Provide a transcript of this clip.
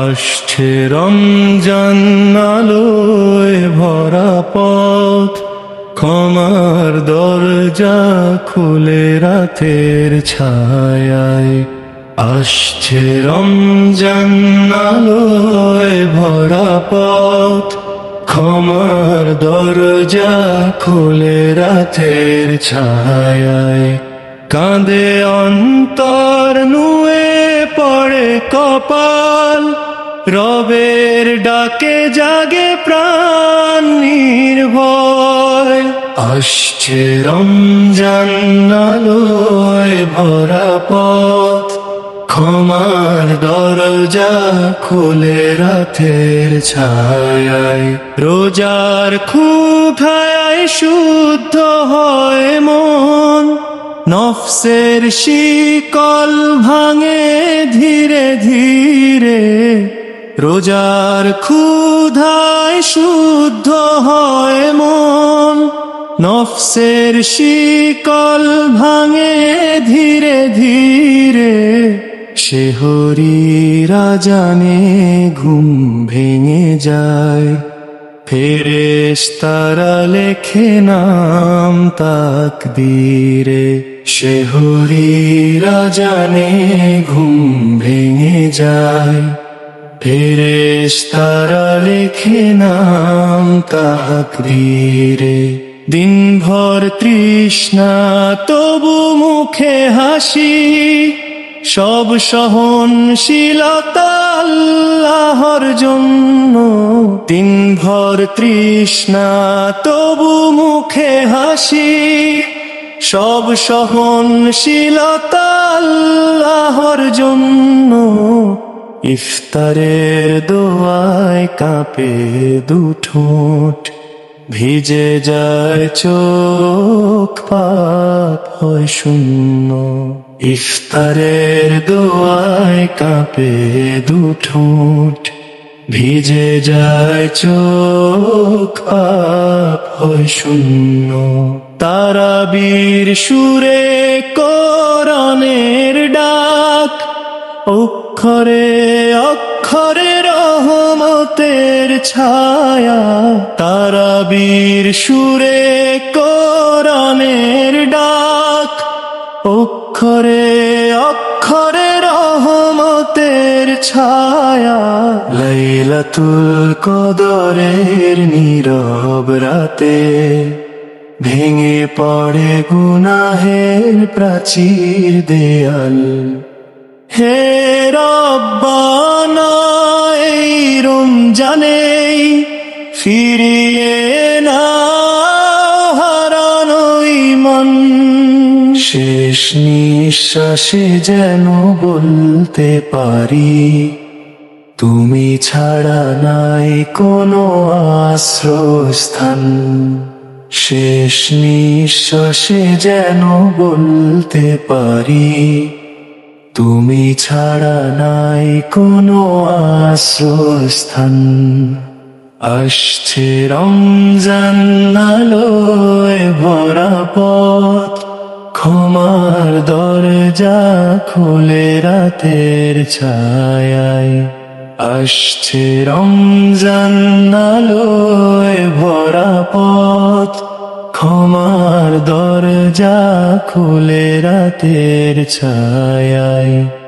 আসছে রমজান আলোয় ভরা পথ, ক্ষমার দরজা খুলে রাতের ছায়ায়। আসছে রমজান আলোয় ভরা পথ, ক্ষমার দরজা খুলে রাতের ছায়ায়। কাঁদে অন্তর নুয়ে পড়ে কপাল। রবের ডাকে জাগে প্রাণ নির্ভয়। আসছে রমজান আলোয় ভরা পথ। ক্ষমার দরজা খুলে রাতের ছায়ায়। রোজার ক্ষুধায় শুদ্ধ হয় নফসের শিকল ভাঙে ধীরে ধীরে, রোজার ক্ষুধায় শুদ্ধ হয় মন। নফসের শিকল ভাঙে ধীরে ধীরে শেহরি রাজানে ঘুম ভেঙে যায়। ফেরেশ তারা লেখে নাম তাক দিরে শেহরি রাজানে ঘুম ভেঙে যায়। ফেরেশ তারা লেখে নাম তাক দিরে দিনভর তৃষ্ণা তবু মুখে হাসি। সব সহনশীলতা আল্লাহর জন্য দিনভর তৃষ্ণা, তবু মুখে হাসি। সব সহনশীলতা জন্য ইফতারের দোয়ায় কাঁপে দুঠোঁট ভিজে যায় চোখ, পাপ হয় শূন্য। ইফতারের দোয়ায় কাঁপে দুঠোঁট ভিজে যায় শূন্য। তারা বীর সুরে করণের ডাক, অক্ষরে অক্ষরে রহমতের ছায়া। তারা বীর সুরে কোরআনের ডাক, অক্ষরে ছায়া। লাইলাতুল কদরের নীরব রাতে ভেঙে পড়ে গুনাহের প্রাচীর দেয়াল। হে রব্বানা, এই রমজানেই ফিরিয়ে না হারানো মন। শেষ নিঃশ্বাসে যেন বলতে পারি, তুমি ছাড়া নাই কোনো আশ্রয়স্থান। শেষ নিঃশ্বাসে যেন বলতে পারি, তুমি ছাড়া নাই কোনো আশ্রয়স্থান। আসছে রমজান আলোয় পথ ক্ষমার দরজা খুলে রাতের ছায়ায় আসছে রমজান আলোয় ভরা পথ। ক্ষমার দরজা খুলে রাতের ছায়ায়